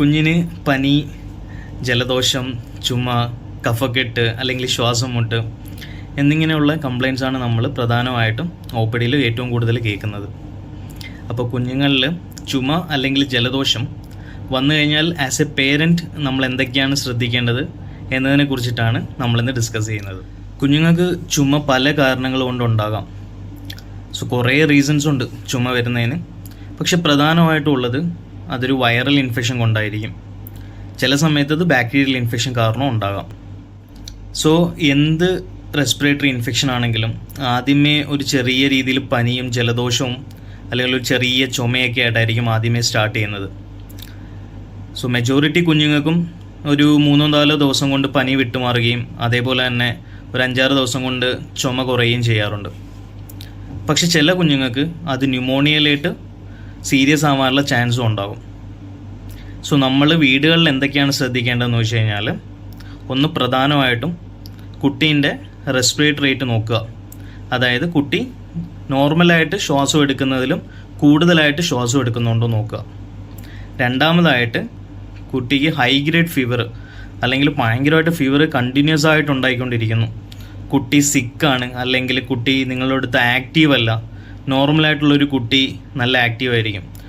കുഞ്ഞിന് പനി ജലദോഷം ചുമ കഫക്കെട്ട് അല്ലെങ്കിൽ ശ്വാസം മുട്ട് എന്നിങ്ങനെയുള്ള കംപ്ലയിൻസ് ആണ് നമ്മൾ പ്രധാനമായിട്ടും ഒ പി ഡിയിൽ ഏറ്റവും കൂടുതൽ കേൾക്കുന്നത്. അപ്പോൾ കുഞ്ഞുങ്ങളിൽ ചുമ അല്ലെങ്കിൽ ജലദോഷം വന്നു കഴിഞ്ഞാൽ ആസ് എ പേരന്റ് നമ്മൾ എന്തൊക്കെയാണ് ശ്രദ്ധിക്കേണ്ടത് എന്നതിനെ കുറിച്ചിട്ടാണ് നമ്മളിന്ന് ഡിസ്കസ് ചെയ്യുന്നത്. കുഞ്ഞുങ്ങൾക്ക് ചുമ പല കാരണങ്ങൾ കൊണ്ടുണ്ടാകാം സോ കുറേ റീസൺസ് ഉണ്ട് ചുമ വരുന്നതിന്. പക്ഷെ പ്രധാനമായിട്ടും ഉള്ളത് അതൊരു വൈറൽ ഇൻഫെക്ഷൻ കൊണ്ടായിരിക്കും. ചില സമയത്ത് അത് ബാക്ടീരിയൽ ഇൻഫെക്ഷൻ കാരണം ഉണ്ടാകാം. സോ എന്ത് റെസ്പിറേറ്ററി ഇൻഫെക്ഷൻ ആണെങ്കിലും ആദ്യമേ ഒരു ചെറിയ രീതിയിൽ പനിയും ജലദോഷവും അല്ലെങ്കിൽ ഒരു ചെറിയ ചുമയൊക്കെ ആയിട്ടായിരിക്കും ആദ്യമേ സ്റ്റാർട്ട് ചെയ്യുന്നത്. സോ മെജോറിറ്റി കുഞ്ഞുങ്ങൾക്കും ഒരു മൂന്നോ നാലോ ദിവസം കൊണ്ട് പനി വിട്ടുമാറുകയും അതേപോലെ തന്നെ ഒരു അഞ്ചാറ് ദിവസം കൊണ്ട് ചുമ കുറയുകയും ചെയ്യാറുണ്ട്. പക്ഷെ ചില കുഞ്ഞുങ്ങൾക്ക് അത് ന്യൂമോണിയയിലായിട്ട് സീരിയസ് ആവാനുള്ള ചാൻസും ഉണ്ടാകും. സോ നമ്മൾ വീടുകളിൽ എന്തൊക്കെയാണ് ശ്രദ്ധിക്കേണ്ടതെന്ന് വെച്ച് കഴിഞ്ഞാൽ ഒന്ന് പ്രധാനമായിട്ടും കുട്ടീന്റെ റെസ്പിറേറ്ററി റേറ്റ് നോക്കുക. അതായത് കുട്ടി നോർമലായിട്ട് ശ്വാസം എടുക്കുന്നതിലും കൂടുതലായിട്ട് ശ്വാസം എടുക്കുന്നുണ്ടോ നോക്കുക. രണ്ടാമതായിട്ട് കുട്ടിക്ക് ഹൈ ഗ്രേഡ് ഫീവർ അല്ലെങ്കിൽ ഭയങ്കരമായിട്ട് ഫീവർ കണ്ടിന്യൂസ് ആയിട്ട് ഉണ്ടായിക്കൊണ്ടിരിക്കുന്നു. കുട്ടി സിക്കാണ് അല്ലെങ്കിൽ കുട്ടി നിങ്ങളുടെ അടുത്ത് ആക്റ്റീവ് അല്ല. നോർമലായിട്ടുള്ളൊരു കുട്ടി നല്ല ആക്റ്റീവ് ആയിരിക്കും.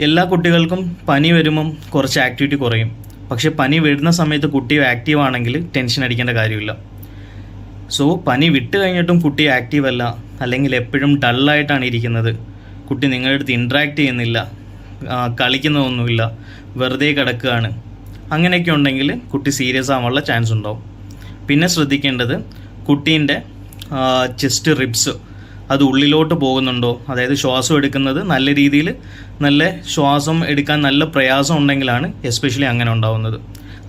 എല്ലാ കുട്ടികൾക്കും പനി വരുമ്പം കുറച്ച് ആക്ടിവിറ്റി കുറയും. പക്ഷെ പനി വരുന്ന സമയത്ത് കുട്ടി ആക്റ്റീവ് ആണെങ്കിൽ ടെൻഷൻ അടിക്കേണ്ട കാര്യമില്ല. സോ പനി വിട്ട് കഴിഞ്ഞിട്ടും കുട്ടി ആക്റ്റീവ് അല്ല. അല്ലെങ്കിൽ എപ്പോഴും ഡള്ളായിട്ടാണ് ഇരിക്കുന്നത്. കുട്ടി നിങ്ങളുടെ അടുത്ത് ഇൻട്രാക്ട് ചെയ്യുന്നില്ല. കളിക്കുന്നതൊന്നുമില്ല. വെറുതെ കിടക്കുകയാണ്. അങ്ങനെയൊക്കെ ഉണ്ടെങ്കിൽ കുട്ടി സീരിയസ് ആവാനുള്ള ചാൻസ് ഉണ്ടാവും. പിന്നെ ശ്രദ്ധിക്കേണ്ടത് കുട്ടീന്റെ ചെസ്റ്റ് റിബ്സ് അത് ഉള്ളിലോട്ട് പോകുന്നുണ്ടോ? അതായത് ശ്വാസം എടുക്കുന്നത് നല്ല രീതിയിൽ നല്ല ശ്വാസം എടുക്കാൻ നല്ല പ്രയാസം ഉണ്ടെങ്കിലാണ് എസ്പെഷ്യലി അങ്ങനെ ഉണ്ടാവുന്നത്.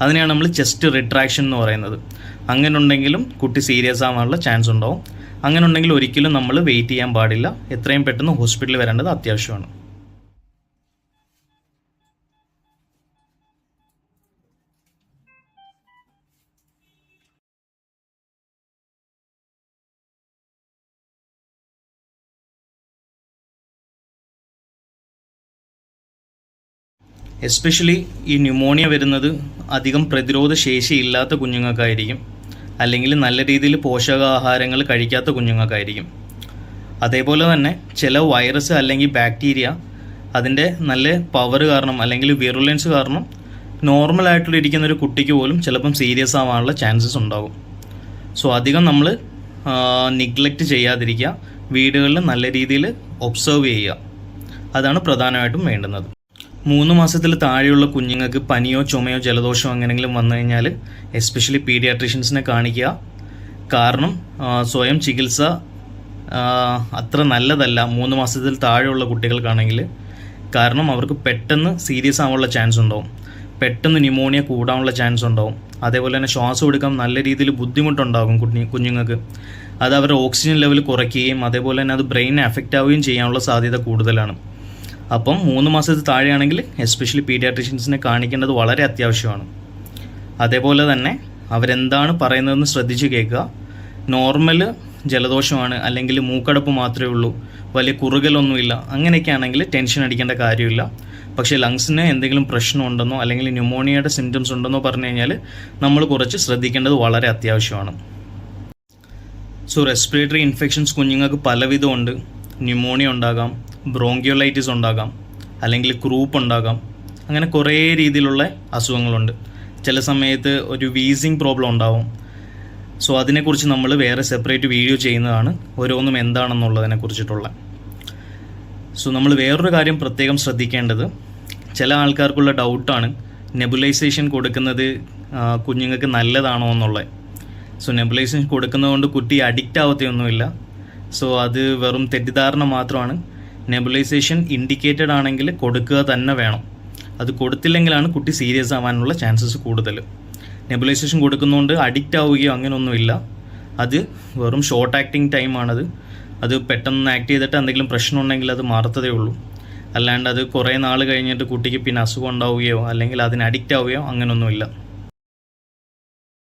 അതിനെയാണ് നമ്മൾ ചെസ്റ്റ് റിട്രാക്ഷൻ എന്ന് പറയുന്നത്. അങ്ങനെ ഉണ്ടെങ്കിലും കുട്ടി സീരിയസ് ആവാനുള്ള ചാൻസ് ഉണ്ടാവും. അങ്ങനെ ഉണ്ടെങ്കിൽ ഒരിക്കലും നമ്മൾ വെയിറ്റ് ചെയ്യാൻ പാടില്ല. എത്രയും പെട്ടെന്ന് ഹോസ്പിറ്റലിൽ വരേണ്ടത് അത്യാവശ്യമാണ്. എസ്പെഷ്യലി ഈ ന്യൂമോണിയ വരുന്നത് അധികം പ്രതിരോധ ശേഷി ഇല്ലാത്ത കുഞ്ഞുങ്ങൾക്കായിരിക്കും. അല്ലെങ്കിൽ നല്ല രീതിയിൽ പോഷകാഹാരങ്ങൾ കഴിക്കാത്ത കുഞ്ഞുങ്ങൾക്കായിരിക്കും. അതേപോലെ തന്നെ ചില വൈറസ് അല്ലെങ്കിൽ ബാക്ടീരിയ അതിന്റെ നല്ല പവർ കാരണം അല്ലെങ്കിൽ വിറുലൻസ് കാരണം നോർമലായിട്ടുള്ള ഇരിക്കുന്ന ഒരു കുട്ടിക്ക് പോലും ചിലപ്പം സീരിയസ് ആവാനുള്ള ചാൻസസ് ഉണ്ടാകും. സോ അധികം നമ്മൾ നിഗ്ലക്റ്റ് ചെയ്യാതിരിക്കുക വീടുകളിൽ നല്ല രീതിയിൽ ഒബ്സർവ് ചെയ്യുക. അതാണ് പ്രധാനമായിട്ടും വേണ്ടുന്നത്. മൂന്ന് മാസത്തിൽ താഴെയുള്ള കുഞ്ഞുങ്ങൾക്ക് പനിയോ ചുമയോ ജലദോഷമോ അങ്ങനെങ്കിലും വന്നു കഴിഞ്ഞാൽ എസ്പെഷ്യലി പീഡിയാട്രീഷ്യൻസിനെ കാണിക്കുക. കാരണം സ്വയം ചികിത്സ അത്ര നല്ലതല്ല മൂന്ന് മാസത്തിൽ താഴെയുള്ള കുട്ടികൾക്കാണെങ്കിൽ. കാരണം അവർക്ക് പെട്ടെന്ന് സീരിയസ് ആവാനുള്ള ചാൻസ് ഉണ്ടാവും. പെട്ടെന്ന് ന്യൂമോണിയ കൂടാനുള്ള ചാൻസ് ഉണ്ടാവും. അതേപോലെ തന്നെ ശ്വാസം എടുക്കാൻ നല്ല രീതിയിൽ ബുദ്ധിമുട്ടുണ്ടാകും കുഞ്ഞു കുഞ്ഞുങ്ങൾക്ക്. അത് അവരുടെ ഓക്സിജൻ ലെവൽ കുറയ്ക്കുകയും അതേപോലെ തന്നെ അത് ബ്രെയിനെ അഫക്റ്റ് ആവുകയും ചെയ്യാനുള്ള സാധ്യത കൂടുതലാണ്. അപ്പം മൂന്ന് മാസത്തിൽ താഴെയാണെങ്കിൽ എസ്പെഷ്യലി പീഡിയാട്രീഷ്യൻസിനെ കാണിക്കേണ്ടത് വളരെ അത്യാവശ്യമാണ്. അതേപോലെ തന്നെ അവരെന്താണ് പറയുന്നതെന്ന് ശ്രദ്ധിച്ച് കേൾക്കുക. നോർമൽ ജലദോഷമാണ് അല്ലെങ്കിൽ മൂക്കടപ്പ് മാത്രമേ ഉള്ളൂ വലിയ കുറുകലൊന്നുമില്ല അങ്ങനെയൊക്കെ ആണെങ്കിൽ ടെൻഷൻ അടിക്കേണ്ട കാര്യമില്ല. പക്ഷേ ലങ്സിന് എന്തെങ്കിലും പ്രശ്നമുണ്ടെന്നോ അല്ലെങ്കിൽ ന്യൂമോണിയയുടെ സിംറ്റംസ് ഉണ്ടെന്നോ പറഞ്ഞു കഴിഞ്ഞാൽ നമ്മൾ കുറച്ച് ശ്രദ്ധിക്കേണ്ടത് വളരെ അത്യാവശ്യമാണ്. സോ റെസ്പിറേറ്ററി ഇൻഫെക്ഷൻസ് കുഞ്ഞുങ്ങൾക്ക് പലവിധമുണ്ട്. ന്യൂമോണിയ ഉണ്ടാകാം ബ്രോങ്കിയോലൈറ്റിസ് ഉണ്ടാകാം അല്ലെങ്കിൽ ക്രൂപ്പ് ഉണ്ടാകാം അങ്ങനെ കുറേ രീതിയിലുള്ള അസുഖങ്ങളുണ്ട്. ചില സമയത്ത് ഒരു വീസിങ് പ്രോബ്ലം ഉണ്ടാവും. സോ അതിനെക്കുറിച്ച് നമ്മൾ വേറെ സെപ്പറേറ്റ് വീഡിയോ ചെയ്യുന്നതാണ് ഓരോന്നും എന്താണെന്നുള്ളതിനെ കുറിച്ചിട്ടുള്ള. സോ നമ്മൾ വേറൊരു കാര്യം പ്രത്യേകം ശ്രദ്ധിക്കേണ്ടത് ചില ആൾക്കാർക്കുള്ള ഡൗട്ടാണ് നെബുലൈസേഷൻ കൊടുക്കുന്നത് കുഞ്ഞുങ്ങൾക്ക് നല്ലതാണോ എന്നുള്ളത്. സോ നെബുലൈസേഷൻ കൊടുക്കുന്നതുകൊണ്ട് കുട്ടി അഡിക്റ്റ് ആവത്തെയൊന്നുമില്ല. സോ അത് വെറും തെറ്റിദ്ധാരണ മാത്രമാണ്. നെബുലൈസേഷൻ ഇൻഡിക്കേറ്റഡ് ആണെങ്കിൽ കൊടുക്കുക തന്നെ വേണം. അത് കൊടുത്തില്ലെങ്കിലാണ് കുട്ടി സീരിയസ് ആവാനുള്ള ചാൻസസ് കൂടുതൽ. നെബുലൈസേഷൻ കൊടുക്കുന്നതുകൊണ്ട് അഡിക്റ്റ് ആവുകയോ അങ്ങനെയൊന്നുമില്ല. അത് വെറും ഷോർട്ട് ആക്ടിങ് ടൈമാണത് അത് പെട്ടെന്ന് ആക്ട് ചെയ്തിട്ട് എന്തെങ്കിലും പ്രശ്നം ഉണ്ടെങ്കിൽ അത് മാറത്തതേ ഉള്ളൂ. അല്ലാണ്ട് അത് കുറേ നാൾ കഴിഞ്ഞിട്ട് കുട്ടിക്ക് പിന്നെ അസുഖം ഉണ്ടാവുകയോ അല്ലെങ്കിൽ അതിന് അഡിക്റ്റ് ആവുകയോ അങ്ങനെയൊന്നുമില്ല.